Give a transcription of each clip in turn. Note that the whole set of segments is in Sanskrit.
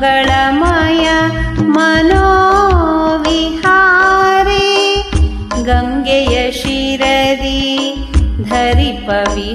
मङ्गलमय मनोविहारे गङ्गेय गङ्गयशिरी धरिपविहारी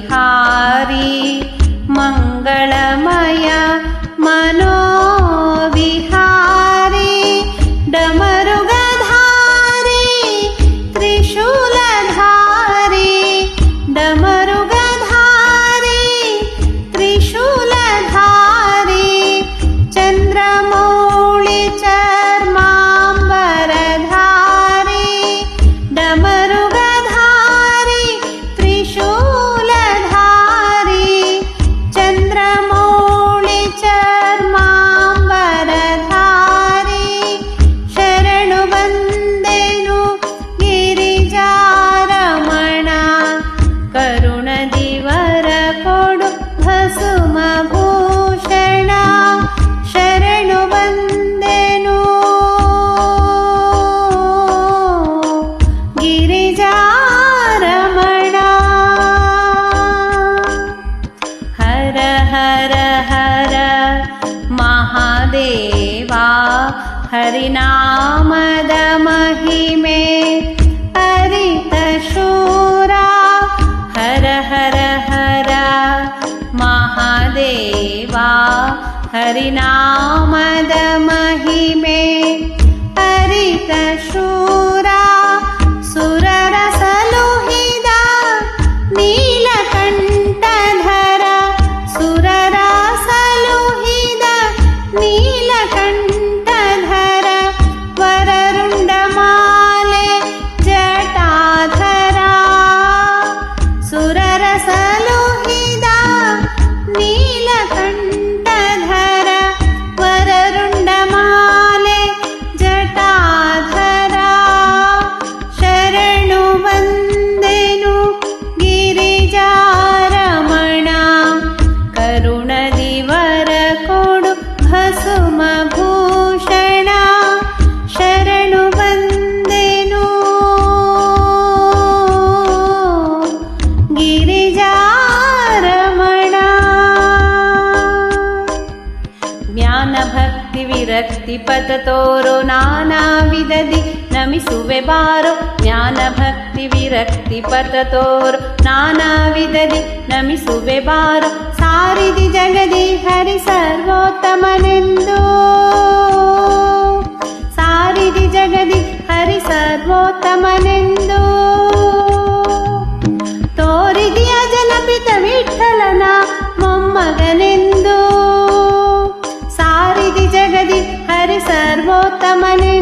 हर हर हर महादेवा हरिना मद मे हरितशूरा हर हर हर महादेवा हरिना मद महिमे। भक्तिविरक्तिपततोरो नानाविदधि नमिसुवे बारो ज्ञानभक्तिविरक्तिपततोरो नानाविदधि नमिसुवे बारो सारिदि जगदि हरि सर्वोत्तमनेन्दो सारिदि जगदि हरि सर्वोत्तमनेन्दो ಸರ್ವೋತ್ತಮನೇ